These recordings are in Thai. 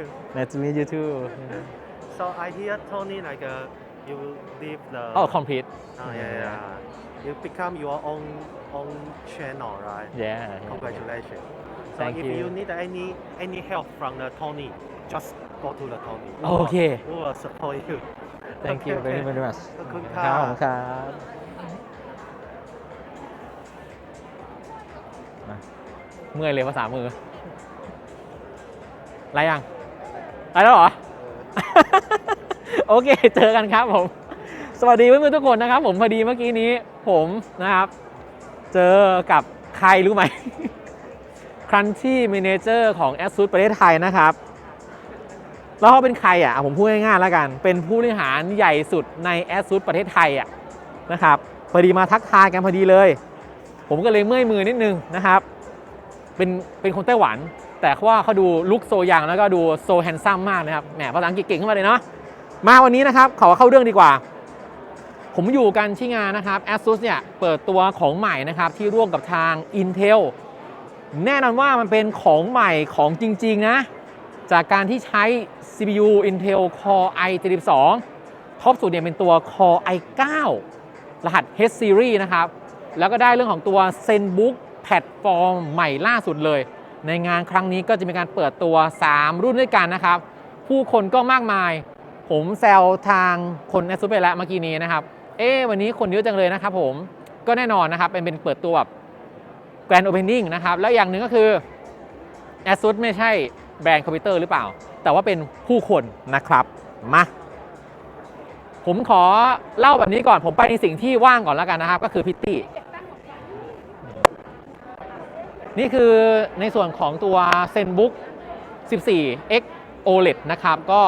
you. Nice to meet you too. So I hear Tony like uh, you leave the. Oh, complete. Oh, yeah, yeah. You become your own own channel, right? Yeah. Congratulations. So Thank if you. you need any any help from the Tony, just go to the Tony. We Okay. will- We will support you. Thank you Okay, very okay. very much. ขอบคุณคค่ะรับผมครับมาเมื่อยเลยภาษามืออะไรยังอะ ไรแล้วเหรอ โอเค เจอกันครับผม สวัสดีเพื่อนๆทุกคนนะครับ ผมพอดีเมื่อกี้นี้ผมนะครับ เจอกับใครรู้ไหมครันชี่ม n เจอร์ของ a s u s ประเทศไทยนะครับแล้วเขาเป็นใครอะผมพูดง่ายๆแล้วกัน เป็นผู้บริหารใหญ่สุดใน a s u s ประเทศไทยอะนะครับพอดีมาทักทายกันพอดีเลย ผมก็เลยเมื่อยมือนิดนึงนะครับ เป็นเป็นคนไต้หวัน แต่ว่าเขาดูลุคโซยังแล้วก็ดูโซแฮนซัมมากนะครับแหมภาษาอังกฤษเก่งขึ้นมาเลยเนาะมาวันนี้นะครับขอเข้าเรื่องดีกว่า ผมอยู่กันที่งานนะครับ ASUS เนี่ยเปิดตัวของใหม่นะครับที่ร่วมกับทาง Intel แน่นอนว่ามันเป็นของใหม่ของจริง ๆ นะ จากการที่ใช้ CPU Intel Core i72 ท็อปสุดเนี่ยเป็นตัว Core i9 รหัส H series นะครับ แล้วก็ได้เรื่องของตัว ZenBook แพลตฟอร์มใหม่ล่าสุดเลย ในงานครั้งนี้ก็จะมีการเปิดตัว 3 รุ่นด้วยกันนะครับ ผู้คนก็มากมาย ผมแซวทางคนแอสซูไปแล้วเมื่อกี้นี้นะครับ เอ๊วันนี้คนเยอะจังเลยนะครับผมก็แน่นอนนะครับ เป็นเป็นเปิดตัวแบบ Grand Opening นะครับ แล้วอย่างหนึ่งก็คือ ASUS ไม่ใช่แบรนด์คอมพิวเตอร์หรือเปล่า แต่ว่าเป็นผู้คนนะครับ มา ผมขอเล่าแบบนี้ก่อน ผมไปในสิ่งที่ว่างก่อนแล้วกันนะครับ ก็คือพิตตี้ นี่คือในส่วนของตัว ZenBook 14 X OLED นะครับ ก็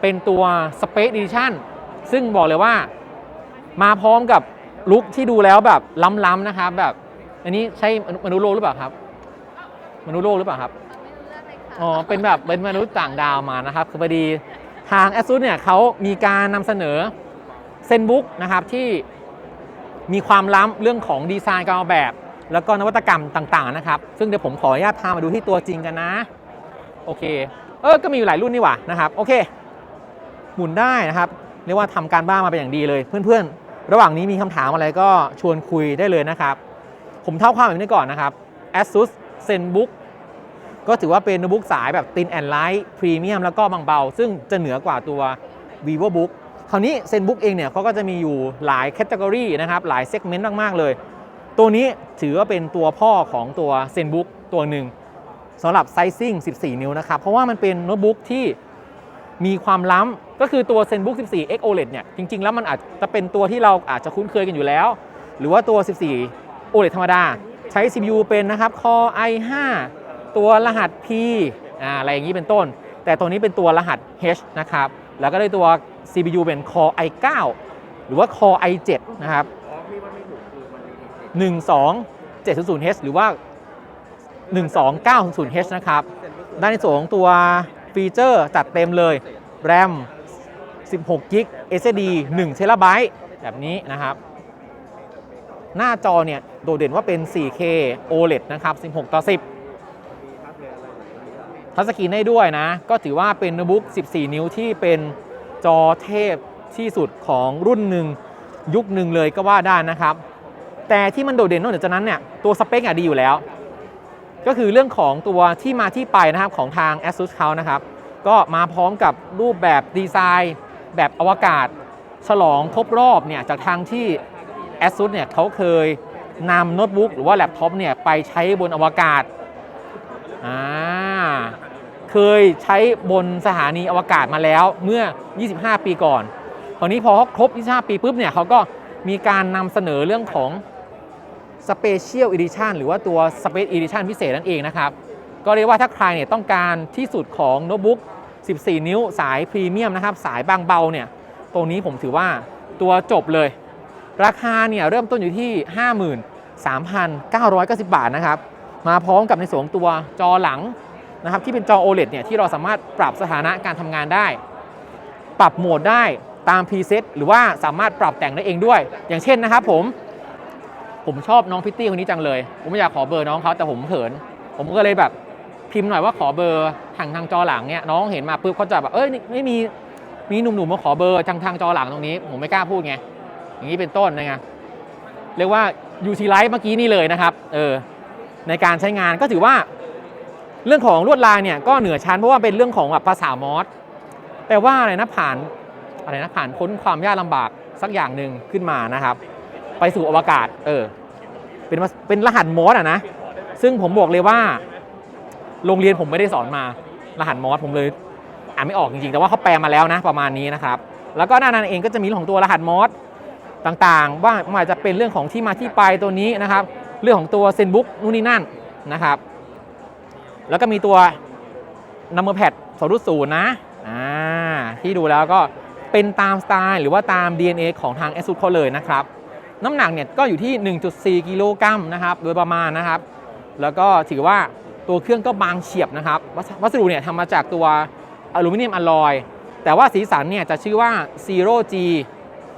เป็นตัว Space Edition ซึ่งบอกเลยว่ามาพร้อมกับลุคที่ดูแล้วแบบล้ำๆนะครับ แบบอันนี้ใช่มนุษย์โลกหรือเปล่าครับ มนุษย์โลกหรือเปล่าครับอ๋อเป็นแบบเป็นมนุษย์ต่างดาวมานะครับคือพอดีทาง ASUS เนี่ยเขามีการนำเสนอ ZenBook นะครับที่มีความล้ำเรื่องของดีไซน์การออกแบบ แล้วก็นวัตกรรมต่างๆนะครับ ซึ่งเดี๋ยวผมขออนุญาตพามาดูที่ตัวจริงกันนะ โอเค เออ ก็มีอยู่หลายรุ่นนี่หว่านะครับ โอเค หมุนได้นะครับ เรียกว่าทำการบ้านมาเป็นอย่างดีเลย เพื่อนๆ ระหว่างนี้มีคำถามอะไรก็ชวนคุยได้เลยนะครับ ผมเท่าความแบบนี้ก่อนนะครับ ASUS ZenBook ก็ถือว่าเป็นโน้ตบุ๊กสายแบบ Thin and Light Premium แล้วก็บางเบา ซึ่งจะเหนือกว่าตัว VivoBook คราวนี้ ZenBook เองเนี่ยเขาก็จะมีอยู่หลายแคตตากรีนะครับ หลายเซกเมนต์มาก ๆ เลย ตัวนี้ถือว่าเป็นตัวพ่อของตัว ZenBook ตัวหนึ่งสำหรับไซซิ่ง 14 นิ้วนะครับ เพราะว่ามันเป็นโน้ตบุ๊กที่มีความล้ำก็คือตัว ZenBook 14 X OLED เนี่ย จริง ๆ แล้วมันอาจจะเป็นตัวที่เราอาจจะคุ้นเคยกันอยู่แล้ว หรือว่าตัว 14 OLED ธรรมดา ใช้ CPU เป็นนะครับ Core i5 ตัวรหัส P อ่าอะไรอย่างนี้เป็นต้น แต่ตัวนี้เป็นตัวรหัส H นะครับ แล้วก็ได้ตัว CPU เป็น Core i9 หรือว่า Core i7 นะครับ 12700H หรือว่า 12900H นะครับด้านในส่วนของตัวฟีเจอร์จัดเต็มเลย RAM 16 g b SSD 1 t b แบบนี้นะครับ หน้าจอเนี่ย โดดเด่นว่าเป็น 4K OLED นะครับ 16 ต่อ 10 ทัชสกรีนได้ด้วยนะ ก็ถือว่าเป็นโน้ตบุ๊ก 14 นิ้วที่เป็นจอเทพที่สุดของรุ่นหนึ่งยุคหนึ่งเลยก็ว่าได้นะครับ แต่ที่มันโดดเด่นนอกเหนือจากนั้นเนี่ยตัวสเปคอะดีอยู่แล้ว ก็คือเรื่องของตัวที่มาที่ไปนะครับของทาง ASUS เขานะครับ ก็มาพร้อมกับรูปแบบดีไซน์ แบบอวกาศ ฉลองครบรอบเนี่ยจากทางที่ ASUS เนี่ยเขาเคยนำโน้ตบุ๊กหรือว่าแล็ปท็อปเนี่ยไปใช้บนอวกาศอ่าเคยใช้บนสถานีอวกาศมาแล้วเมื่อ 25 ปีก่อนคราวนี้พอครบ 25 ปีปุ๊บเนี่ยเขาก็มีการนำเสนอเรื่องของ Special Edition หรือว่าตัว Space Edition พิเศษนั่นเองนะครับ ก็เรียกว่าถ้าใครเนี่ยต้องการที่สุดของโน้ตบุ๊ก 14 นิ้วสายพรีเมียมนะครับ สายบางเบาเนี่ยตรงนี้ผมถือว่าตัวจบเลย ราคาเนี่ยเริ่มต้นอยู่ที่ 53,990 บาทนะครับ มาพร้อมกับในส่วนของตัวจอหลังนะครับที่เป็นจอ OLED เนี่ยที่เราสามารถปรับสถานะการทำงานได้ ปรับโหมดได้ตามพรีเซตหรือว่าสามารถปรับแต่งได้เองด้วย อย่างเช่นนะครับผม ผมชอบน้องพิตตี้คนนี้จังเลย ผมไม่อยากขอเบอร์น้องเขาแต่ผมเขิน ผมก็เลยแบบพิมพ์หน่อยว่าขอเบอร์ทางทางจอหลังเนี่ยน้องเห็นมาปุ๊บเขาจะแบบเอ้ยไม่มีมีหนุ่มๆมาขอเบอร์ทางทางจอหลังตรงนี้ ผมไม่กล้าพูดไงอย่างนี้เป็นต้นนะไงเรียกว่ายูทีไลท์เมื่อกี้นี่เลยนะครับเออในการใช้งานก็ถือว่า เรื่องของลวดลายเนี่ยก็เหนือชั้นเพราะว่าเป็นเรื่องของแบบภาษามอสแต่ว่าอะไรนะผ่านอะไรนะผ่านพ้นความยากลำบากสักอย่างหนึ่งขึ้นมานะครับ ไปสู่อวกาศ เออ เป็นภาเป็นรหัสมอสอะนะ ซึ่งผมบอกเลยว่า โรงเรียนผมไม่ได้สอนมา รหัสมอสผมเลย อ่านไม่ออกจริงๆ แต่ว่าเขาแปลมาแล้วนะ ประมาณนี้นะครับ แล้วก็หน้านั้นเองก็จะมีเรื่องของตัวรหัสมอสต่างๆ ว่ามันอาจจะเป็นเรื่องของที่มาที่ไปตัวนี้นะครับ เรื่องของตัวเซนบุ๊กนู่นนี่นั่นนะครับ แล้วก็มีตัว number pad 2.0นะ อ่า ที่ดูแล้วก็เป็นตามสไตล์หรือว่าตาม DNA ของทาง ASUS เขาเลยนะครับ น้ำหนักเนี่ยก็อยู่ที่ 1.4 กิโลกรัมนะครับ โดยประมาณนะครับ แล้วก็ถือว่าตัวเครื่องก็บางเฉียบนะครับ วัสดุเนี่ยทำมาจากตัวอลูมิเนียมอลลอย แต่ว่าสีสันเนี่ยจะชื่อว่า Zero G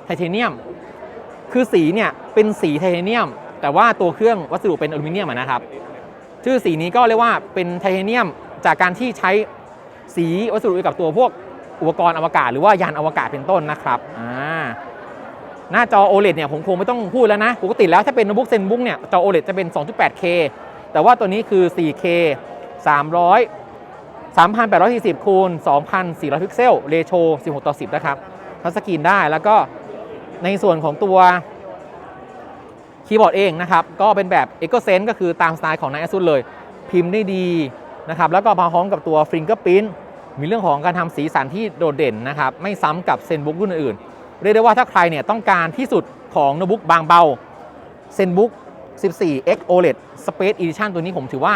ไทเทเนียม คือสีเนี่ยเป็นสีไทเทเนียม แต่ว่าตัวเครื่องวัสดุเป็นอลูมิเนียมนะครับ ชื่อสีนี้ก็เรียกว่าเป็นไทเทเนียมจากการที่ใช้สีวัสดุกับตัวพวกอุปกรณ์อวกาศ หรือว่ายานอวกาศเป็นต้นนะครับอ่า หน้าจอ OLED เนี่ยผมคงไม่ต้องพูดแล้วนะ ปกติแล้วถ้าเป็นโน้ตบุ๊กเซนบุ๊กเนี่ยจอ OLED จะเป็น 2.8K แต่ว่าตัวนี้คือ 4K 300 3,840คูณ2,400 พิกเซลเรโช16 ต่อ 10 นะครับทัชสกรีนได้แล้วก็ในส่วนของตัวคีย์บอร์ดเองนะครับ ก็เป็นแบบ e c o s e n s e ก็คือตามสไตล์ของนาย ASUS เลย พิมพ์ได้ดีนะครับ แล้วก็มาพร้อมกับตัว Fingerprint มีเรื่องของการทำสีสันที่โดดเด่นนะครับ ไม่ซ้ำกับเซนบุ๊กรุ่นอื่น เรียกได้ว่าถ้าใครเนี่ยต้องการที่สุดของโน้ตบุ๊กบางเบาเซนบุ๊ก 14X OLED Space Edition ตัวนี้ผมถือว่า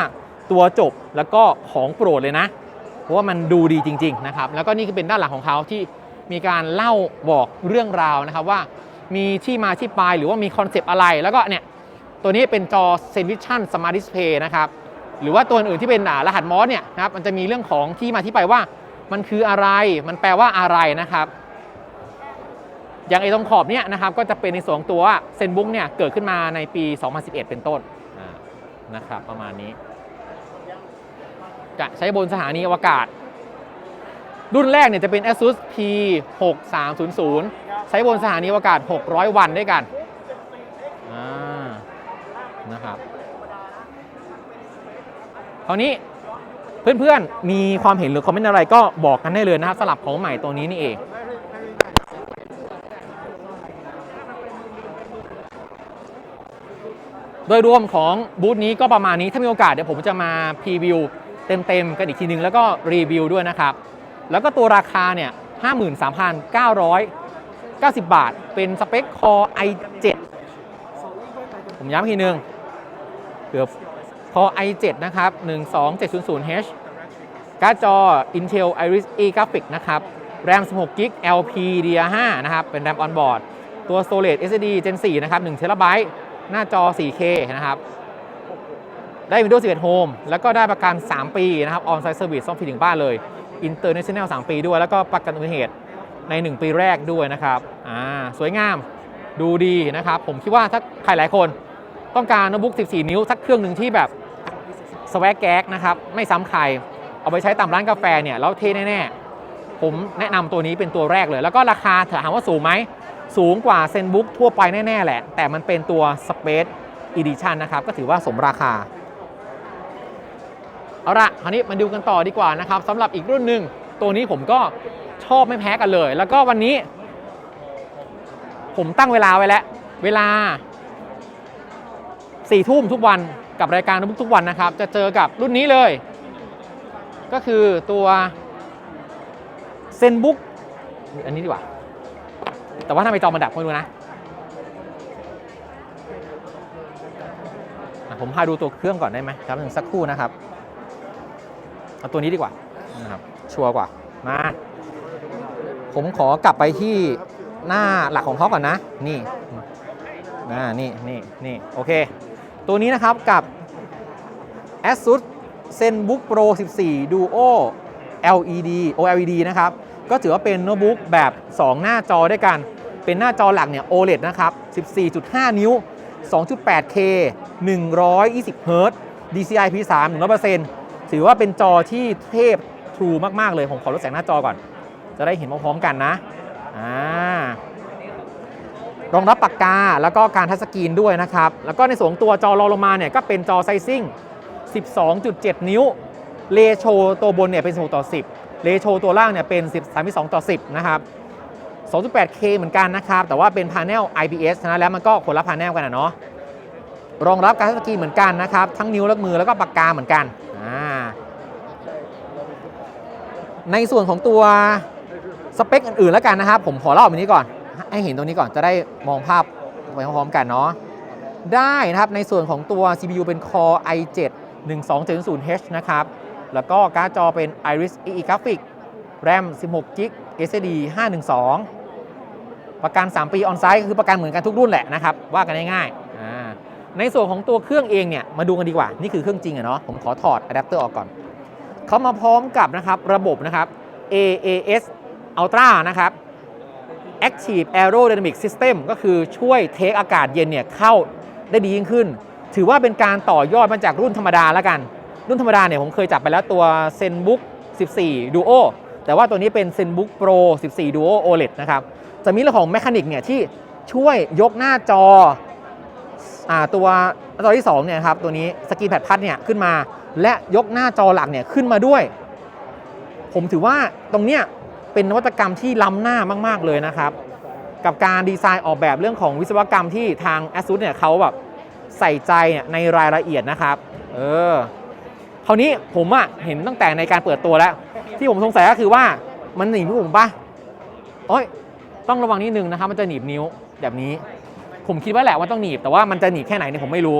ตัวจบแล้วก็ของโปรดเลยนะ เพราะว่ามันดูดีจริง ๆ นะครับ แล้วก็นี่คือเป็นด้านหลังของเขาที่มีการเล่าบอกเรื่องราวนะครับว่ามีที่มาที่ไปหรือว่ามีคอนเซปต์อะไร แล้วก็เนี่ย ตัวนี้เป็นจอ Zenvision Smart Display นะครับหรือว่าตัวอื่นที่เป็นรหัสมอสเนี่ยนะครับมันจะมีเรื่องของที่มาที่ไปว่ามันคืออะไร มันแปลว่าอะไรนะครับ อย่างไอ้ตรงขอบเนี่ยนะครับก็จะเป็นในส่วนของตัวเซนบุ๊กเนี่ยเกิดขึ้นมาในปี 2011 เป็นต้นอ่านะครับประมาณนี้ จะใช้บนสถานีอวกาศ รุ่นแรกเนี่ยจะเป็น ASUS P6300 ใช้บนสถานีอวกาศ 600 วันด้วยกันอ่านะครับคราวนี้เพื่อนๆ มีความเห็นหรือคอมเมนต์อะไรก็บอกกันได้เลยนะครับสลับของใหม่ตัวนี้นี่เอง โดยรวมของบูธนี้ก็ประมาณนี้ถ้ามีโอกาสเดี๋ยวผมจะมาพรีวิวเต็มๆกันอีกทีนึงแล้วก็รีวิวด้วยนะครับ แล้วก็ตัวราคาเนี่ย53,990 บาท เป็นสเปค Core i7 ผมย้ำอีกทีนึงเกือบ Core i7 นะครับ 12700H การ์ดจอ Intel Iris E Graphic นะครับ RAM 16 g b LPDDR5 นะครับ เป็น RAM on board ตัว Storage SSD Gen 4 นะครับ1 TB หน้าจอ 4K นะครับ ได้ Windows 11 Home แล้วก็ได้ประกัน 3 ปีนะครับ On-site Service ซ่อมฟรีถึงบ้านเลย International 3 ปีด้วย แล้วก็ประกันอุบัติเหตุใน 1 ปีแรกด้วยนะครับอ่าสวยงามดูดีนะครับ ผมคิดว่าถ้าใครหลายคนต้องการโน้ตบุ๊ก 14 นิ้ว สักเครื่องหนึ่งที่แบบสวกแก๊กนะครับ ไม่ซ้ำใคร เอาไปใช้ตามร้านกาแฟเนี่ย แล้วเท่แน่ ๆ ผมแนะนำตัวนี้เป็นตัวแรกเลย แล้วก็ราคาถามว่าสูงไหม สูงกว่าเซนบุ๊กทั่วไปแน่ ๆ แหละ แต่มันเป็นตัว Space Edition นะครับ ก็ถือว่าสมราคา เอาละคราวนี้มาดูกันต่อดีกว่านะครับสำหรับอีกรุ่นหนึ่งตัวนี้ผมก็ชอบไม่แพ้กันเลย แล้วก็วันนี้ ผมตั้งเวลาไว้แล้ว เวลาสี่ทุ่มทุกวันกับรายการโนบุกทุกวันนะครับ จะเจอกับรุ่นนี้เลย ก็คือตัวเซนบุ๊กอันนี้ดีกว่า แต่ว่าทำไมจอมันดับไม่รู้นะ ผมพาดูตัวเครื่องก่อนได้ไหมครับหนึ่งสักครู่นะครับ เอาตัวนี้ดีกว่านะครับ ชัวร์กว่า มา ผมขอกลับไปที่หน้าหลักของเขาก่อนนะ นี่นี่นี่นี่โอเค ตัวนี้นะครับกับ ASUS ZenBook Pro 14 Duo LED OLED นะครับ ก็ถือว่าเป็นโน้ตบุ๊กแบบ 2 หน้าจอด้วยกัน เป็นหน้าจอหลักเนี่ย OLED นะครับ 14.5 นิ้ว 2.8K 120 Hz DCI P3 100%ถือว่าเป็นจอที่เทพทรูมาก ๆ เลย ผมขอลดแสงหน้าจอก่อน จะได้เห็นพร้อมๆกันนะอ่ารองรับปากกา แล้วก็การทัชสกรีนด้วยนะครับ แล้วก็ในส่วนตัวจอรอลงมาเนี่ยก็เป็นจอไซซิ่ง 12.7 นิ้ว เลโชตัวบนเนี่ยเป็น 16 ต่อ 10 เลโชตัวล่างเนี่ยเป็น 10 32 ต่อ 10 นะครับ 2.8K เหมือนกันนะครับ แต่ว่าเป็นพาเนล IPS นะแล้วมันก็คนละพาเนลกันนะเนาะรองรับการทัชสกรีนเหมือนกันนะครับ ทั้งนิ้วและมือแล้วก็ปากกาเหมือนกัน ในส่วนของตัวสเปคอื่นๆแล้วกันนะครับ ผมขอเล่าแบบนี้ก่อน ให้เห็นตรงนี้ก่อนจะได้มองภาพไปพร้อมๆกันเนาะได้นะครับในส่วนของตัว CPU เป็น Core i7 1270H นะครับ แล้วก็การ์ดจอเป็น Iris Xe Graphics RAM 16 g b SSD 512 ประกัน 3 ปีออนไซต์คือประกันเหมือนกันทุกรุ่นแหละนะครับ ว่ากันง่ายๆในส่วนของตัวเครื่องเองเนี่ย มาดูกันดีกว่า นี่คือเครื่องจริงอะเนาะผมขอถอดอะแดปเตอร์ออกก่อน เขามาพร้อมกับนะครับระบบนะครับ AAS Ultra นะครับ Active Aerodynamic System ก็คือช่วยเทคอากาศเย็นเนี่ยเข้าได้ดียิ่งขึ้น ถือว่าเป็นการต่อยอดมาจากรุ่นธรรมดาแล้วกัน รุ่นธรรมดาเนี่ยผมเคยจับไปแล้วตัว ZenBook 14 Duo แต่ว่าตัวนี้เป็น ZenBook Pro 14 Duo OLED นะครับ จะมีเรื่องของแมคานิกเนี่ยที่ช่วยยกหน้าจออาตัวจอที่2เนี่ยครับตัวนี้สกรีนแพดพัดเนี่ยขึ้นมา และยกหน้าจอหลักเนี่ยขึ้นมาด้วย ผมถือว่าตรงเนี้ยเป็นนวัตกรรมที่ล้ำหน้ามากๆเลยนะครับ กับการดีไซน์ออกแบบเรื่องของวิศวกรรมที่ทาง ASUS เนี่ยเขาแบบใส่ใจเนี่ยในรายละเอียดนะครับ เออ คราวนี้ผมอะเห็นตั้งแต่ในการเปิดตัวแล้ว ที่ผมสงสัยก็คือว่ามันหนีบผมปะโอ้ยต้องระวังนิดนึงนะครับมันจะหนีบนิ้วแบบนี้ ผมคิดว่าแหละว่าต้องหนีบแต่ว่ามันจะหนีบแค่ไหนเนี่ยผมไม่รู้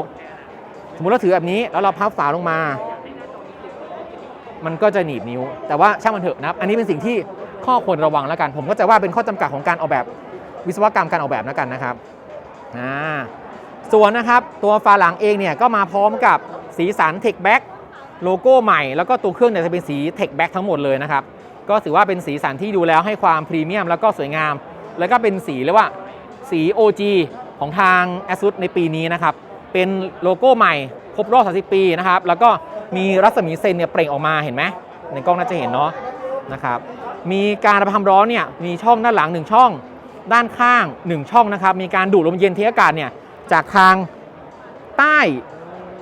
สมมติเราถือแบบนี้แล้วเราพับฝาลงมา มันก็จะหนีบนิ้ว แต่ว่าช่างมันเถอะนะครับ อันนี้เป็นสิ่งที่ข้อควรระวังแล้วกัน ผมก็จะว่าเป็นข้อจำกัดของการออกแบบวิศวกรรมการออกแบบแล้วกันนะครับอ่าส่วนนะครับตัวฝาหลังเองเนี่ยก็มาพร้อมกับสีสัน Tech Back โลโก้ใหม่แล้วก็ตัวเครื่องเนี่ยจะเป็นสี Tech Back ทั้งหมดเลยนะครับ ก็ถือว่าเป็นสีสันที่ดูแล้วให้ความพรีเมียมแล้วก็สวยงาม แล้วก็เป็นสีเรียกว่าสี OG ของทาง ASUS ในปีนี้นะครับ เป็นโลโก้ใหม่ครบรอบ 30 ปีนะครับ แล้วก็มีรัศมีเซนเนี่ยเปล่งออกมาเห็นไหมในกล้องน่าจะเห็นเนาะนะครับมีการระบายความร้อนเนี่ยมีช่องด้านหลัง 1 ช่อง ด้านข้าง 1 ช่องนะครับ มีการดูดลมเย็นเทอากาศเนี่ยจากทางใต้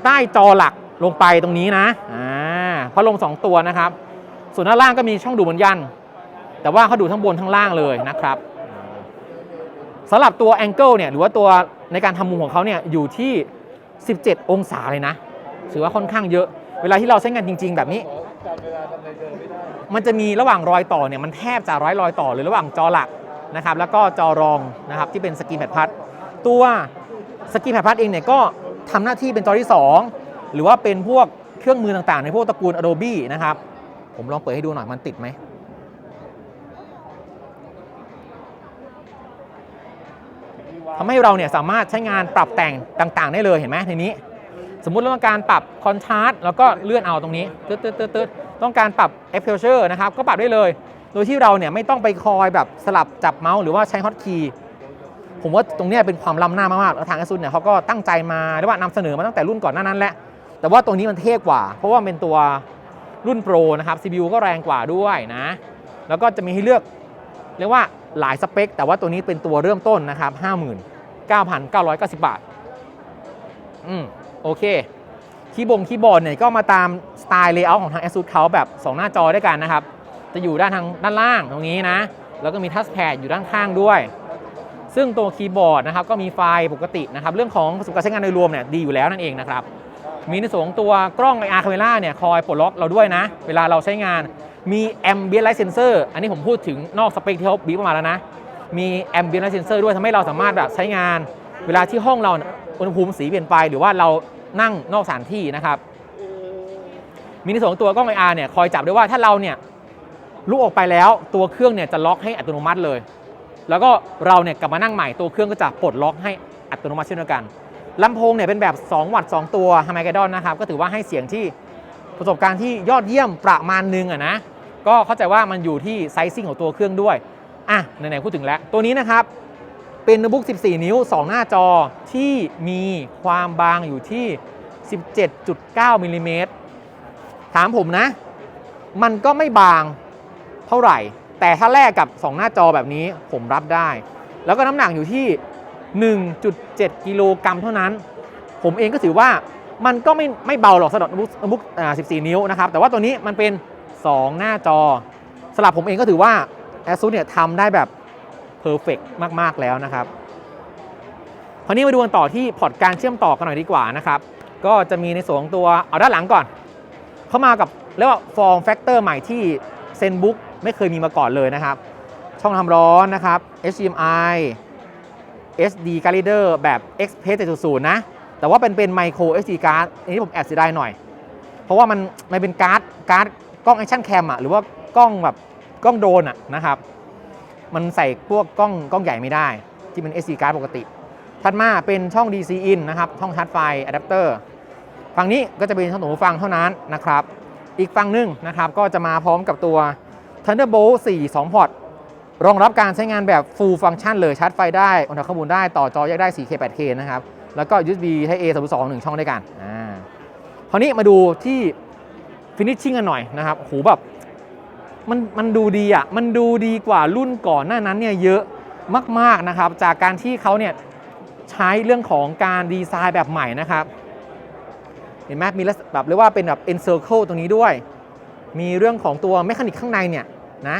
ใต้จอหลัก ลงไปตรงนี้นะอ่าพัดลม2ตัวนะครับ ส่วนด้านล่างก็มีช่องดูดเหมือนกัน แต่ว่าเขาดูทั้งบนทั้งล่างเลยนะครับสำหรับตัวแองเกิลเนี่ยหรือว่าตัวในการทำมุมของเขาเนี่ยอยู่ที่ 17 องศาเลยนะ ถือว่าค่อนข้างเยอะ เวลาที่เราใช้งานจริง ๆ แบบนี้ มันจะมีระหว่างรอยต่อเนี่ยมันแทบจะร้อยรอยต่อเลยระหว่างจอหลักนะครับแล้วก็จอรองนะครับที่เป็นสกรีนแพดพัด ตัวสกรีนแพดพัดเองเนี่ยก็ทำหน้าที่เป็นจอที่ 2 หรือว่าเป็นพวกเครื่องมือต่างๆ ในพวกตระกูล Adobe นะครับ ผมลองเปิดให้ดูหน่อยมันติดไหมทำให้เราเนี่ยสามารถใช้งานปรับแต่งต่างๆ ได้เลยเห็นไหมทีนี้ สมมุติเราต้องการปรับคอนทราสต์แล้วก็เลื่อนเอาตรงนี้ตึ๊ดตึ๊ดตึ๊ดตึ๊ดต้องการปรับ e x p o s u r e นะครับก็ปรับได้เลย โดยที่เราเนี่ยไม่ต้องไปคอยแบบสลับจับเมาส์หรือว่าใช้ฮอตคีย์ผมว่าตรงนี้เป็นความล้ำหน้ามากๆแล้วทาง ASUS เนี่ยเขาก็ตั้งใจมาเรียกว่านำเสนอมาตั้งแต่รุ่นก่อนหน้านั้นแหละ แต่ว่าตรงนี้มันเท่กว่า เพราะว่าเป็นตัวรุ่นโปรนะครับ CPU ก็แรงกว่าด้วยนะ แล้วก็จะมีให้เลือกเรียกว่าหลายสเปค แต่ว่าตัวนี้เป็นตัวเริ่มต้นนะครับ 59,990 บาท อืม โอเค คีย์บงคีย์บอร์ดเนี่ยก็มาตามสไตล์เลเยอร์ของทาง ASUS เขาแบบ 2 หน้าจอด้วยกันนะครับ จะอยู่ด้านทางด้านล่างตรงนี้นะ แล้วก็มีทัชแพดอยู่ด้านข้างด้วย ซึ่งตัวคีย์บอร์ดนะครับก็มีไฟล์ปกตินะครับ เรื่องของประสบการณ์ใช้งานโดยรวมเนี่ยดีอยู่แล้วนั่นเองนะครับ มีในส่วนของตัวกล้อง IR camera เนี่ยคอยปลดล็อกเราด้วยนะ เวลาเราใช้งาน มี ambient light sensor อันนี้ผมพูดถึงนอกสเปคที่เขาบีบมาแล้วนะ มี ambient light sensor ด้วยทำให้เราสามารถแบบใช้งาน เวลาที่ห้องเราอุณหภูมิสีเปลี่ยนไป หรือว่าเรานั่งนอกสถานที่นะครับมีในส่วนของตัวกล้อง IR เนี่ยคอยจับด้วยว่าถ้าเราเนี่ยลุกออกไปแล้วตัวเครื่องเนี่ยจะล็อกให้อัตโนมัติเลย แล้วก็เราเนี่ยกลับมานั่งใหม่ตัวเครื่องก็จะปลดล็อกให้อัตโนมัติเช่นเดียวกัน ลำโพงเนี่ยเป็นแบบ 2 วัตต์2ตัวฮาร์มกดอนนะครับ ก็ถือว่าให้เสียงที่ประสบการณ์ที่ยอดเยี่ยมประมาณนึงอะนะ ก็เข้าใจว่ามันอยู่ที่ไซซิ่งของตัวเครื่องด้วย อะไหนๆพูดถึงแล้ว ตัวนี้นะครับ เป็นโน้ตบุ๊ก 14 นิ้ว 2 หน้าจอที่มีความบางอยู่ที่ 17.9มิลลิเมตรถามผมนะ มันก็ไม่บางเท่าไหร่ แต่ถ้าแลกกับ 2 หน้าจอแบบนี้ผมรับได้ แล้วก็น้ำหนักอยู่ที่ 1.7 กิโลกรัมเท่านั้น ผมเองก็ถือว่ามันก็ไม่ไม่เบาหรอกสำหรับโน้ตบุ๊กโน้ตบุ๊ก14 นิ้วนะครับ แต่ว่าตัวนี้มันเป็น 2 หน้าจอสำหรับผมเองก็ถือว่า ASUS เนี่ยทำได้แบบเพอร์เฟกมาก ๆ แล้วนะครับคราวนี้มาดูกันต่อที่พอร์ตการเชื่อมต่อกันหน่อยดีกว่านะครับ ก็จะมีในส่วนของตัวเอาด้านหลังก่อน เข้ามากับเรียกว่าฟอร์มแฟกเตอร์ใหม่ที่ ZenBook ไม่เคยมีมาก่อนเลยนะครับ ช่องทำร้อนนะครับ HDMI SD card reader แบบ Express 7.0 นะ แต่ว่าเป็นเป็น micro SD card อันนี้ผมแอบเสียดายหน่อย เพราะว่ามันมันเป็นการ์ดการ์ดกล้อง action cam อะหรือว่ากล้องแบบกล้องโดนอะนะครับ มันใส่พวกกล้องกล้องใหญ่ไม่ได้ ที่เป็น SD card ปกติ ถัดมาเป็นช่อง DC in นะครับ ช่องชาร์จไฟอะแดปเตอร์ฝั่งนี้ก็จะเป็นช่องหูฟังเท่านั้นนะครับ อีกฝั่งหนึ่งนะครับก็จะมาพร้อมกับตัว Thunderbolt 4 2 พอร์ต รองรับการใช้งานแบบ full function เลยชาร์จไฟได้อนถ่ายข้อมูลได้ต่อจอแยกได้ 4K 8K นะครับ แล้วก็ USB Type A 3.2 1ช่องด้วยกันอ่าคราวนี้มาดูที่ finishing กันหน่อยนะครับโหแบบมันมันดูดีอะ มันดูดีกว่ารุ่นก่อนหน้านั้นเนี่ยเยอะมากๆนะครับ จากการที่เขาเนี่ยใช้เรื่องของการดีไซน์แบบใหม่นะครับ เห็นไหมมีแบบเรียกว่าเป็นแบบ encircle ตรงนี้ด้วย มีเรื่องของตัวเมคานิกข้างในเนี่ยนะ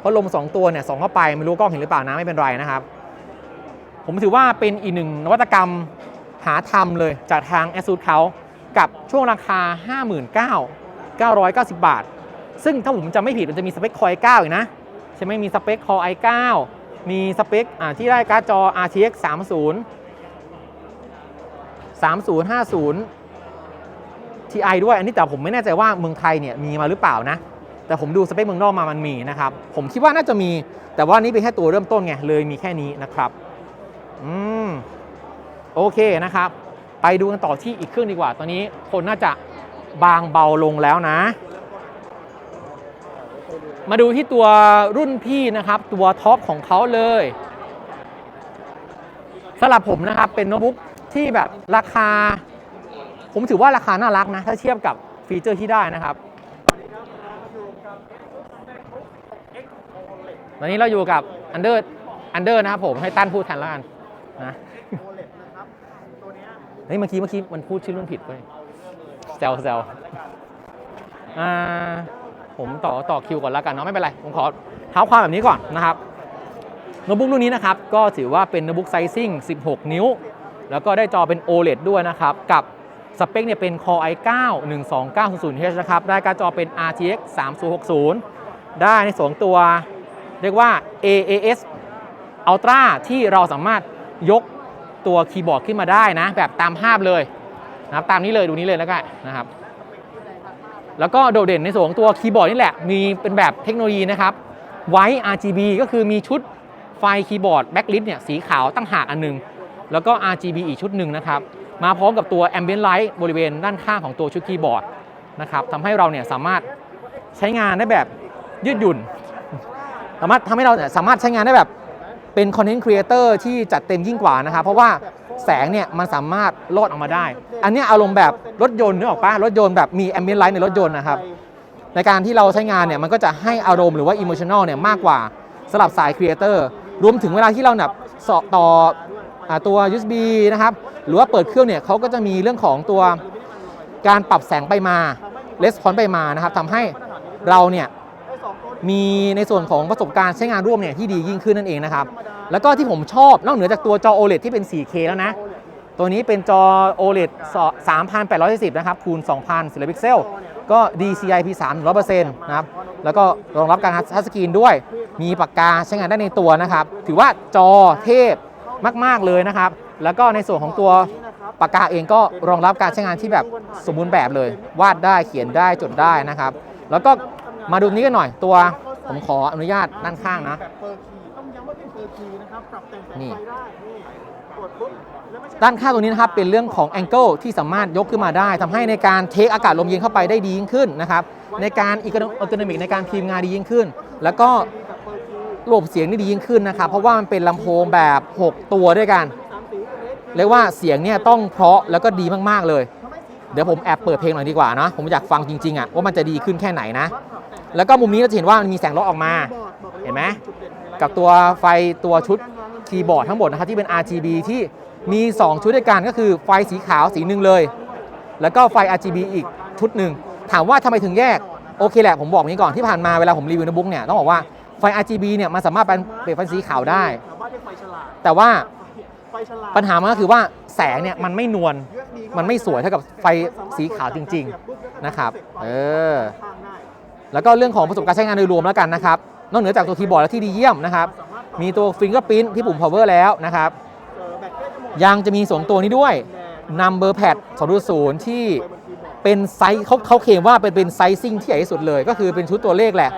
เพราะลม 2 ตัวเนี่ยสองเข้าไปไม่รู้กล้องเห็นหรือเปล่านะไม่เป็นไรนะครับ ผมถือว่าเป็นอีกหนึ่งนวัตกรรมหาทำเลยจากทาง ASUS เขากับช่วงราคา 59,990 บาท ซึ่งถ้าผมจำไม่ผิดมันจะมีสเปค Core i9 อีกนะ ใช่ไหมมีสเปค Core i9 มีสเปคที่ได้การ์ดจอ RTX 30 3050 TI ด้วย อันนี้แต่ผมไม่แน่ใจว่าเมืองไทยเนี่ยมีมาหรือเปล่านะ แต่ผมดูสเปคเมืองนอกมามันมีนะครับ ผมคิดว่าน่าจะมี แต่ว่านี่เป็นแค่ตัวเริ่มต้นไง เลยมีแค่นี้นะครับอืมโอเคนะครับ ไปดูกันต่อที่อีกเครื่องดีกว่า ตอนนี้คนน่าจะบางเบาลงแล้วนะ มาดูที่ตัวรุ่นพี่นะครับ ตัวท็อปของเขาเลยสำหรับผมนะครับ เป็นโน้ตบุ๊กที่แบบราคา ผมถือว่าราคาน่ารักนะ ถ้าเทียบกับฟีเจอร์ที่ได้นะครับ ตอนนี้เราอยู่กับอันเดอร์อันเดอร์นะครับผมให้ตั้นพูดแทนแล้วกันนะเฮ้ยเมื่อกี้เมื่อกี้มันพูดชื่อรุ่นผิดไปแซวแซวอ่าผมต่อต่อคิวก่อนแล้วกันเนาะไม่เป็นไร ผมขอเท้าความแบบนี้ก่อนนะครับโน้ตบุ๊กรุ่นนี้นะครับ ก็ถือว่าเป็นโน้ตบุ๊กไซซิ่ง 16 นิ้ว แล้วก็ได้จอเป็น OLED ด้วยนะครับ กับสเปคเนี่ยเป็น Core i9 12900H นะครับ ได้การ์ดจอเป็น RTX 3060 ได้ในส่วนของตัว เรียกว่า AAS Ultra ที่เราสามารถยกตัวคีย์บอร์ดขึ้นมาได้นะ แบบตามภาพเลยนะครับตามนี้เลยดูนี้เลยแล้วกันนะครับ แล้วก็โดดเด่นในส่วนของตัวคีย์บอร์ดนี่แหละ มีเป็นแบบเทคโนโลยีนะครับ White RGB ก็คือมีชุดไฟคีย์บอร์ดแบ็กลิสเนี่ยสีขาวตั้งหากอันหนึง แล้วก็ RGB อีกชุดหนึ่งนะครับ มาพร้อมกับตัว Ambient Light บริเวณด้านข้างของตัวชุดคีย์บอร์ดนะครับทำให้เราเนี่ยสามารถใช้งานได้แบบยืดหยุ่น สามารถทำให้เราเนี่ยสามารถใช้งานได้แบบเป็นคอนเทนต์ครีเอเตอร์ที่จัดเต็มยิ่งกว่านะครับ เพราะว่าแสงเนี่ยมันสามารถลอดออกมาได้ อันนี้อารมณ์แบบรถยนต์นึกออกปะรถยนต์แบบมีแอมเบียนไลท์ในรถยนต์นะครับ ในการที่เราใช้งานเนี่ยมันก็จะให้อารมณ์หรือว่าอิโมชัน a ลเนี่ยมากกว่าสำหรับสายครีเอเตอร์รวมถึงเวลาที่เราแบบเสาะต่ออตัว USB นะครับ หรือว่าเปิดเครื่องเนี่ยเขาก็จะมีเรื่องของตัวการปรับแสงไปมาレスปอนไปมานะครับทำให้เราเนี่ย มีในส่วนของประสบการณ์ใช้งานร่วมเนี่ยที่ดียิ่งขึ้นนั่นเองนะครับ แล้วก็ที่ผมชอบนอกเหนือจากตัวจอ OLED ที่เป็น 4K แล้วนะ ตัวนี้เป็นจอ OLED 3840นะครับคูณ2,000พิกเซล ก็ DCI P3 100%นะครับ แล้วก็รองรับการทัชสกรีนด้วย มีปากกาใช้งานได้ในตัวนะครับ ถือว่าจอเทพมาก ๆ เลยนะครับ แล้วก็ในส่วนของตัวปากกาเองก็รองรับการใช้งานที่แบบสมบูรณ์แบบเลย วาดได้เขียนได้จดได้นะครับ แล้วก็ มาดูนี้กันหน่อยตัวผมขออนุญาตด้านข้างนะแบบเปอร์คีย์ต้องย้ำว่าเป็นเปอร์คีย์นะครับปรับแต่งแสงนี่ไฟได้นี่กดปุ๊บแล้วไม่ใช่ด้านข้างตรงนี้นะครับเป็นเรื่องของแองเกิลที่สามารถยกขึ้นมาได้ทำให้ในการเทคอากาศลมเย็นเข้าไปได้ดียิ่งขึ้นนะครับในการอีกอัลเทอร์เนมิกในการพิมพ์งานดียิ่งขึ้น แล้วก็แบบเปอร์คีย์ระบบเสียงนี่ดียิ่งขึ้นนะครับเพราะว่ามันเป็นลำโพงแบบ 6 ตัวด้วยกันสามสีเลสเรียกว่าเสียงเนี่ยต้องเพราะแล้วก็ดีมากๆเลยทำให้สีขเดี๋ยวผมแอบเปิดเพลงหน่อยดีกว่านะผมอยากฟังจริงๆอะว่ามันจะดีขึ้นแค่ไหนนะ แล้วก็มุมนี้เราจะเห็นว่ามันมีแสงลดออกมา เห็นไหมกับตัวไฟตัวชุดคีย์บอร์ดทั้งหมดนะครับที่เป็น RGB ที่มี 2 ชุดด้วยกันก็คือไฟสีขาวสีหนึ่งเลย แล้วก็ไฟ RGB อีกชุดหนึ่งถามว่าทำไมถึงแยก โอเคแหละผมบอกอย่างนี้ก่อนที่ผ่านมาเวลาผมรีวิวโน้ตบุ๊กเนี่ยต้องบอกว่าไฟ RGB เนี่ยมันสามารถเป็นเปลี่ยนไฟสีขาวได้ชาวบ้านเรียกไฟฉลาดแต่ว่าไฟฉลาดปัญหามันก็คือว่าแสงเนี่ยมันไม่นวลมันไม่สวยเท่ากับไฟสีขาวจริง ๆ นะครับ เออข้างได้ แล้วก็เรื่องของประสบการณ์ใช้งานโดยรวมแล้วกันนะครับ นอกเหนือจากตัวคีย์บอร์ดแล้วที่ดีเยี่ยมนะครับ มีตัวฟิงเกอร์พิ n ที่ปุ่ม power แล้วนะครับ ยังจะมีส่วนตัวนี้ด้วย number pad 2.0 ที่ไฟบนคีย์บอร์ดเป็นไซส์เขาเขาเคลมว่าเป็นเป็นไซซิ่งที่ใหญ่ที่สุดเลย ก็คือเป็นชุดตัวเลขแหละ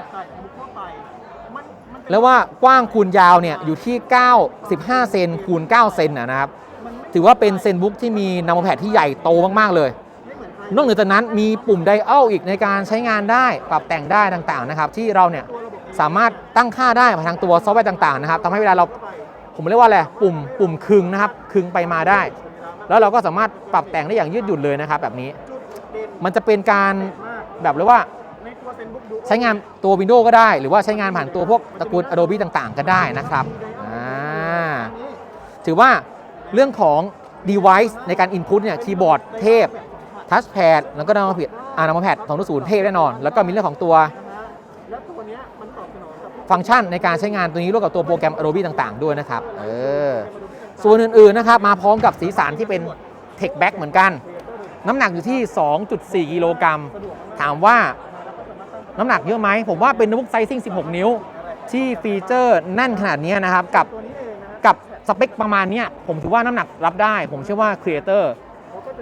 แล้วว่ากว้างคูณยาวเนี่ยอยู่ที่ 95 เซนคูณ 9 เซนนะครับ ถือว่าเป็นเซนบุ๊กที่มี number pad ที่ใหญ่โตมาก ๆ เลย นอกเหนือจากนั้นมีปุ่มไดอัลอีกในการใช้งานได้ปรับแต่งได้ต่างๆนะครับ ที่เราเนี่ยสามารถตั้งค่าได้ผ่านทางตัวซอฟต์แวร์ต่างๆนะครับทำให้เวลาเราผมเรียกว่าอะไรปุ่มปุ่มคึงนะครับคึงไปมาได้ แล้วเราก็สามารถปรับแต่งได้อย่างยืดหยุ่นเลยนะครับ แบบนี้ มันจะเป็นการแบบเรียกว่าใช้งานตัว Windows ก็ได้ หรือว่าใช้งานผ่านตัวพวกตระกูล Adobe ต่างๆ ก็ได้นะครับถือว่าเรื่องของ device ในการ input เนี่ยคีย์บอร์ดเทพ touchpad แล้วก็นามแพดอานามแพด2.0เทพแน่นอน แล้วก็มีเรื่องของตัวฟังก์ชันในการใช้งานตัวนี้ร่วมกับตัวโปรแกรม Adobe ต่างๆ ด้วยนะครับ เออ ส่วนอื่นๆนะครับ มาพร้อมกับสีสันที่เป็น Tech Back เหมือนกัน น้ำหนักอยู่ที่ 2.4 กิโลกรัม ถามว่าน้ำหนักเยอะไหม ผมว่าเป็นโน้ตบุ๊กไซซิ่ง 16 นิ้ว ที่ฟีเจอร์แน่นขนาดนี้นะครับ กับกับสเปคประมาณนี้ผมถือว่าน้ำหนักรับได้ ผมเชื่อว่าครีเอเตอร์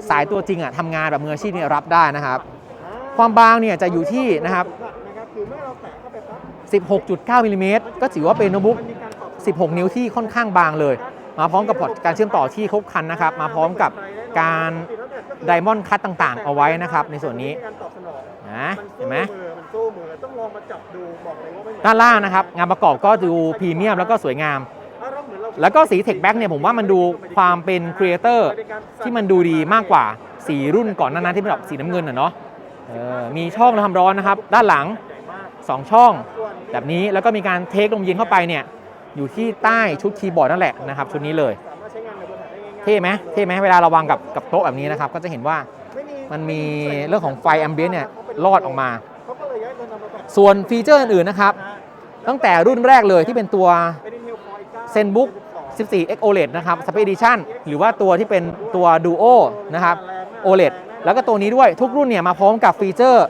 สายตัวจริงอะทำงานแบบมืออาชีพเนี่ยรับได้นะครับ ความบางเนี่ยจะอยู่ที่นะครับนะครับคือเมื่อเก้าไปปั๊บ16.9มิลลิเมตรก็ถือว่าเป็นโน้ตบุ๊กมันมีการตอบสนอง16 นิ้วที่ค่อนข้างบางเลย มาพร้อมกับพอร์ตการเชื่อมต่อที่ครบครันนะครับ มาพร้อมกับการไดมอนด์คัตต่างๆ เอาไว้นะครับ ในส่วนนี้นะเห็นไหมด้านล่างนะครับ งานประกอบก็ดูพรีเมียมแล้วก็สวยงาม แล้วก็สีเทคแบ็กเนี่ยผมว่ามันดูความเป็นครีเอเตอร์ที่มันดูดีมากกว่าสีรุ่นก่อนหน้านั้นที่เป็นแบบสีน้ำเงินอะเนาะมีช่องทำร้อนนะครับ ด้านหลัง 2 ช่อง แบบนี้แล้วก็มีการเทคลมเย็นเข้าไปเนี่ยอยู่ที่ใต้ชุดคีย์บอร์ดนั่นแหละนะครับ ชุดนี้เลยเท่ไหมเท่ไหมเวลาเราวางกับกับโต๊ะแบบนี้นะครับ ก็จะเห็นว่ามันมีเรื่องของไฟแอมเบียนเนี่ยรอดออกมา ส่วนฟีเจอร์อื่นๆนะครับ ตั้งแต่รุ่นแรกเลยที่เป็นตัว ZenBook 14 X OLED นะครับ Space Edition หรือว่าตัวที่เป็นตัว Duo นะครับ OLED แล้วก็ตัวนี้ด้วยทุกรุ่นเนี่ยมาพร้อมกับฟีเจอร์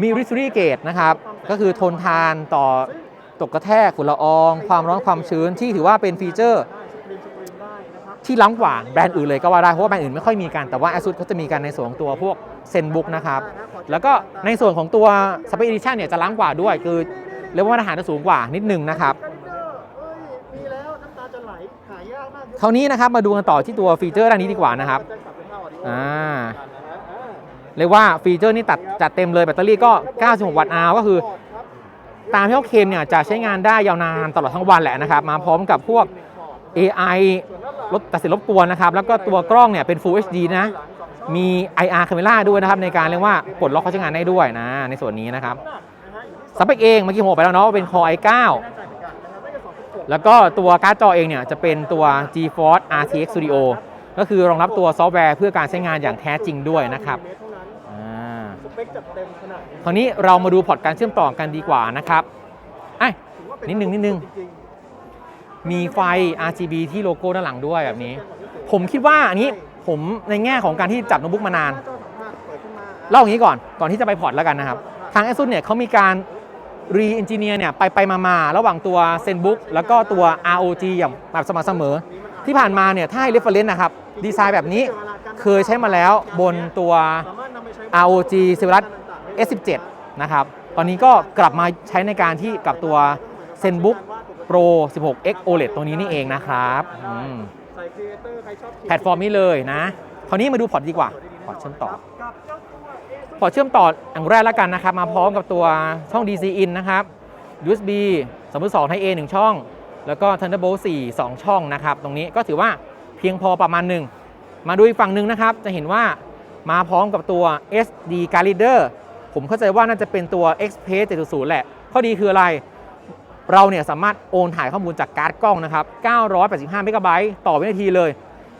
มี r e s u t i Gauge นะครับ ก็คือทนทานต่อตกกระแทกฝุ่นละออง ความร้อนความชื้นที่ถือว่าเป็นฟีเจอร์ ที่ล้ำกว่าแบรนด์อื่นเลยก็ว่าได้เพราะว่าแบรนด์อื่นไม่ค่อยมีกันแต่ว่า ASUS เขาจะมีกันในส่วนของตัวพวก ZenBook นะครับ แล้วก็ในส่วนของตัว Space Edition เนี่ยจะล้ำกว่าด้วยคือเรียกว่ามาตรฐานจะสูงกว่านิดนึงนะครับ กันเดอร์เอ้ยมีแล้วน้ำตาจะไหลหายากมานี้นะครับมาดูกันต่อที่ตัวฟีเจอร์ด้านนี้ดีกว่านะครับเป็นเท่า Audio อ่าเรียกว่าฟีเจอร์นี่ตัดจัดเต็มเลยแบตเตอรี่ก็ 96 วัตต์อาวก็คือ ตามที่เขาเคลมเนี่ยจะใช้งานได้ยาวนานตลอดทั้งวันแหละนะครับ มาพร้อมกับพวก AI ลดตัดสินรบกวนนะครับ แล้วก็ตัวกล้องเนี่ยเป็น Full HD นะ มี IR camera ด้วยนะครับ ในการเรียกว่าปลดล็อกเขาใช้งานได้ด้วยนะ ในส่วนนี้นะครับสเปคเองเมื่อกี้ผมบอกไปแล้วเนาะว่าเป็น Core i9 แล้วก็ตัวการ์ดจอเองเนี่ยจะเป็นตัว GeForce RTX Studio ก็คือรองรับตัวซอฟต์แวร์เพื่อการใช้งานอย่างแท้จริงด้วยนะครับสเปคจัดเต็มขนาดคราวนี้เรามาดูพอร์ตการเชื่อมต่อกันดีกว่านะครับไอ้ยถือว่าเป็นิดนึงนิดนึงมีไฟ RGB ที่โลโก้ด้านหลังด้วยแบบนี้ ผมคิดว่าอันนี้ผมในแง่ของการที่จับโน้ตบุ๊กมานาน เล่าอย่างนี้ก่อนก่อนที่จะไปพอร์ตแล้วกันนะครับ ทาง ASUS เนี่ยเขามีการ รีอินจิเนียร์เนี่ยไปไปมามาระหว่างตัว ZenBook แล้วก็ตัว ROG อย่างแบบสม่ำเสมอ ที่ผ่านมาเนี่ยถ้าให้ reference นะครับ ดีไซน์แบบนี้เคยใช้มาแล้วบนตัวสามารถนำไปใช้ ROG Zephyrus S17 นะครับ ตอนนี้ก็กลับมาใช้ในการที่กับตัว ZenBook Pro 16X OLED ตัวนี้นี่เองนะครับอืมใส่ครีเอเตอร์ใครชอบแพลตฟอร์มนี้เลยนะ คราวนี้มาดูพอร์ตดีกว่า พอร์ตเชื่อมต่อ พอเชื่อมต่ออันแรกแล้วกันนะครับ มาพร้อมกับตัวช่อง DC in นะครับ USB 2.2 Type A 1 ช่อง แล้วก็ Thunderbolt 4 2 ช่องนะครับ ตรงนี้ก็ถือว่าเพียงพอประมาณหนึ่ง มาดูอีกฝั่งหนึ่งนะครับ จะเห็นว่ามาพร้อมกับตัว SD card reader ผมเข้าใจว่าน่าจะเป็นตัว Express 7.0 แหละ ข้อดีคืออะไร เราเนี่ยสามารถโอนถ่ายข้อมูลจากการ์ดกล้องนะครับ 985 เมกะไบต์ต่อวินาทีเลย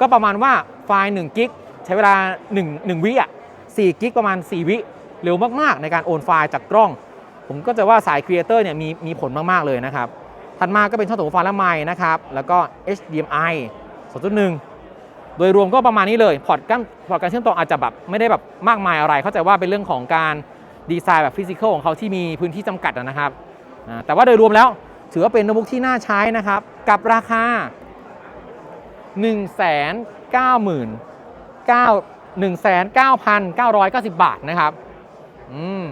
ก็ประมาณว่าไฟล์1กิกใช้เวลา 1 1วิอะ 4กิกประมาณ 4 วิเร็วมากๆ ในการโอนไฟล์จากกล้อง ผมก็จะว่าสายครีเอเตอร์เนี่ยมีมีผลมากๆเลยนะครับ ถัดมาก็เป็นช่องตัวไฟล์ละไมค์นะครับ แล้วก็ HDMI 2.1 โดยรวมก็ประมาณนี้เลย พอร์ตการพอร์ตการเชื่อมต่ออาจจะแบบไม่ได้แบบมากมายอะไร เข้าใจว่าเป็นเรื่องของการดีไซน์แบบฟิสิกอลของเขาที่มีพื้นที่จำกัดนะครับอ่าแต่ว่าโดยรวมแล้วถือว่าเป็นโน้ตบุ๊กที่น่าใช้นะครับ กับราคา 1 9 9 19,990 บาทนะครับอืม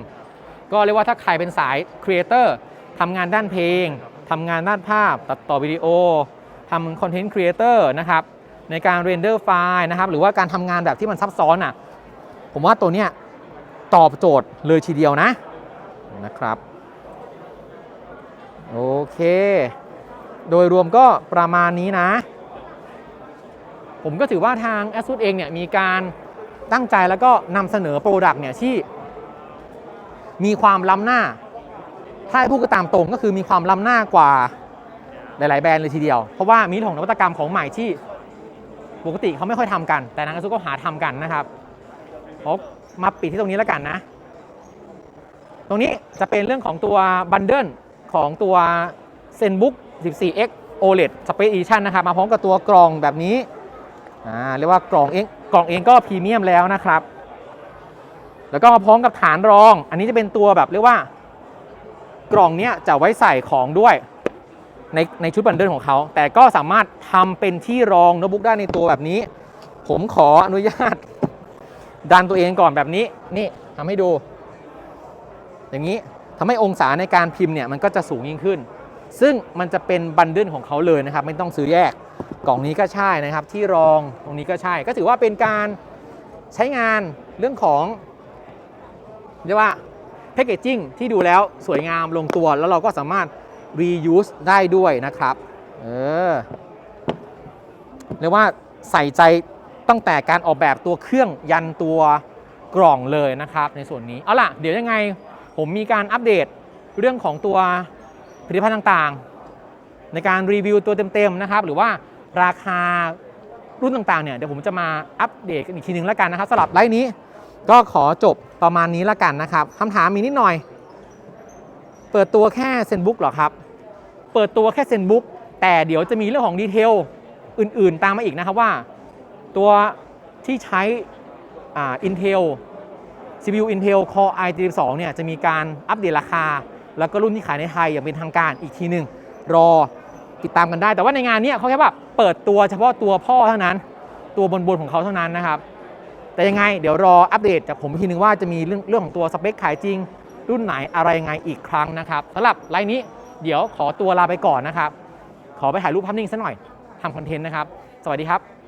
ก็เรียกว่าถ้าใครเป็นสายครีเอเตอร์ทำงานด้านเพลงทำงานด้านภาพ ตัดต่อวิดีโอทำคอนเทนต์ครีเอเตอร์นะครับในการเรนเดอร์ไฟล์นะครับ หรือว่าการทำงานแบบที่มันซับซ้อนอะ ผมว่าตัวเนี้ยตอบโจทย์เลยทีเดียวนะนะครับ โอเค โดยรวมก็ประมาณนี้นะ ผมก็ถือว่าทาง ASUS เองเนี่ยมีการ ตั้งใจแล้วก็นำเสนอโปรดักต์เนี่ยที่มีความล้ำหน้า ถ้าพูดก็ตามตรงก็คือมีความล้ำหน้ากว่าหลาย ๆ แบรนด์เลยทีเดียว เพราะว่ามีของนวัตกรรมของใหม่ที่ปกติเขาไม่ค่อยทำกัน แต่นางกระซุก็หาทำกันนะครับผมมาปิดที่ตรงนี้แล้วกันนะ ตรงนี้จะเป็นเรื่องของตัวบันเดิลของตัว ZenBook 14X OLED Space Edition นะครับ มาพร้อมกับตัวกล่องแบบนี้ เรียกว่ากล่องเอง กล่องเองก็พรีเมียมแล้วนะครับ แล้วก็มาพร้อมกับฐานรอง อันนี้จะเป็นตัวแบบเรียกว่า กล่องเนี้ยจะไว้ใส่ของด้วยในในชุดบันเดิลของเขา แต่ก็สามารถทำเป็นที่รองโน้ตบุ๊กได้ในตัวแบบนี้ ผมขออนุญาต ดันตัวเองก่อนแบบนี้ นี่ทำให้ดู อย่างนี้ทำให้องศาในการพิมพ์เนี่ยมันก็จะสูงยิ่งขึ้น ซึ่งมันจะเป็นบันเดิลของเขาเลยนะครับ ไม่ต้องซื้อแยก กล่องนี้ก็ใช่นะครับที่รองตรงนี้ก็ใช่ก็ถือว่าเป็นการใช้งานเรื่องของเรียกว่าแพคเกจจิ้งที่ดูแล้วสวยงามลงตัว แล้วเราก็สามารถ reuse ได้ด้วยนะครับ เออเรียกว่าใส่ใจตั้งแต่การออกแบบตัวเครื่องยันตัวกล่องเลยนะครับ ในส่วนนี้ เอาล่ะ เดี๋ยวยังไงผมมีการอัปเดตเรื่องของตัวผลิตภัณฑ์ต่างๆ ในการรีวิวตัวเต็มๆนะครับ หรือว่า ราคารุ่นต่างๆเนี่ยเดี๋ยวผมจะมาอัปเดตกันอีกทีหนึงแล้วกันนะครับสำหรับไลฟ์นี้ก็ขอจบประมาณนี้และกันนะครับคำถามมีนิดหน่อย เปิดตัวแค่เซนบุ๊กเหรอครับ เปิดตัวแค่เซนบุ๊กแต่เดี๋ยวจะมีเรื่องของดีเทลอื่นๆตามมาอีกนะครับว่า ตัวที่ใช้อ่า Intel CPU Intel Core i32 เนี่ยจะมีการอัปเดตราคา แล้วก็รุ่นที่ขายในไทยอย่างเป็นทางการอีกทีหนึ่งรอ ติดตามกันได้ แต่ว่าในงานเนี้ยเขาแค่ว่าเปิดตัวเฉพาะตัวพ่อเท่านั้น ตัวบนบนของเขาเท่านั้นนะครับ แต่ยังไงเดี๋ยวรออัปเดตจากผมอีกทีนึงว่าจะมีเรื่องเรื่องของตัวสเปคขายจริง รุ่นไหนอะไรยังไงอีกครั้งนะครับสำหรับไลน์นี้เดี๋ยวขอตัวลาไปก่อนนะครับ ขอไปถ่ายรูปภาพนิ่งซะหน่อยทำคอนเทนต์นะครับ สวัสดีครับ